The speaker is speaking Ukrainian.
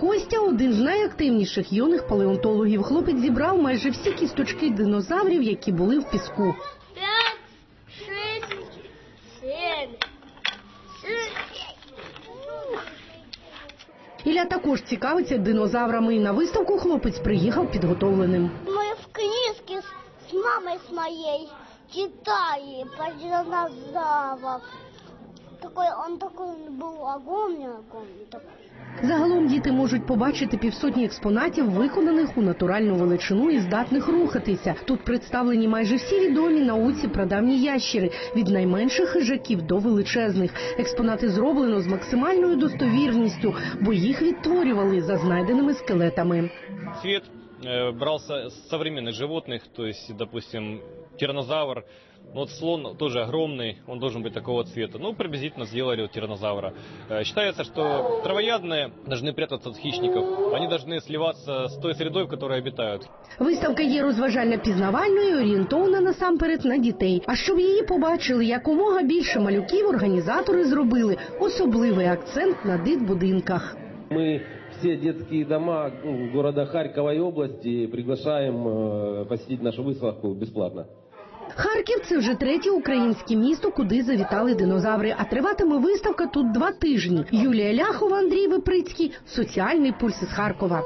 Костя один з найактивніших юних палеонтологів. Хлопець зібрав майже всі кісточки динозаврів, які були в піску. пять, шесть, семь, Ілля також цікавиться динозаврами. І на виставку хлопець приїхав підготовленим. Мы в книжке с, с мамой с моей читали про динозавров. Такой, он такой был огромный, огромный такой. Загалом діти можуть побачити півсотні експонатів, виконаних у натуральну величину і здатних рухатися. Тут представлені майже всі відомі науці прадавні ящери, від найменших хижаків до величезних. Експонати зроблено з максимальною достовірністю, бо їх відтворювали за знайденими скелетами. Э, брался с современных животных, то есть, допустим, тираннозавр, ну, вот слон тоже огромный, он должен быть такого цвета. Ну, приблизительно сделали вот тираннозавра. Э, Считается, что травоядные должны прятаться от хищников, они должны сливаться с той средой, в которой обитают. Виставка є розважально пізнавальною, і орієнтована насамперед на дітей. А щоб її побачили якомога більше малюків, організатори зробили особливий акцент на дитбудинках. Мы все детские дома ну, города Харькова и области приглашаем э, посетить нашу выставку бесплатно. Харків це вже третє українське місто, куди завітали динозаври. А триватиме виставка тут два тижні. Юлія Ляхова, Андрій Виприцький. Соціальний пульс із Харкова.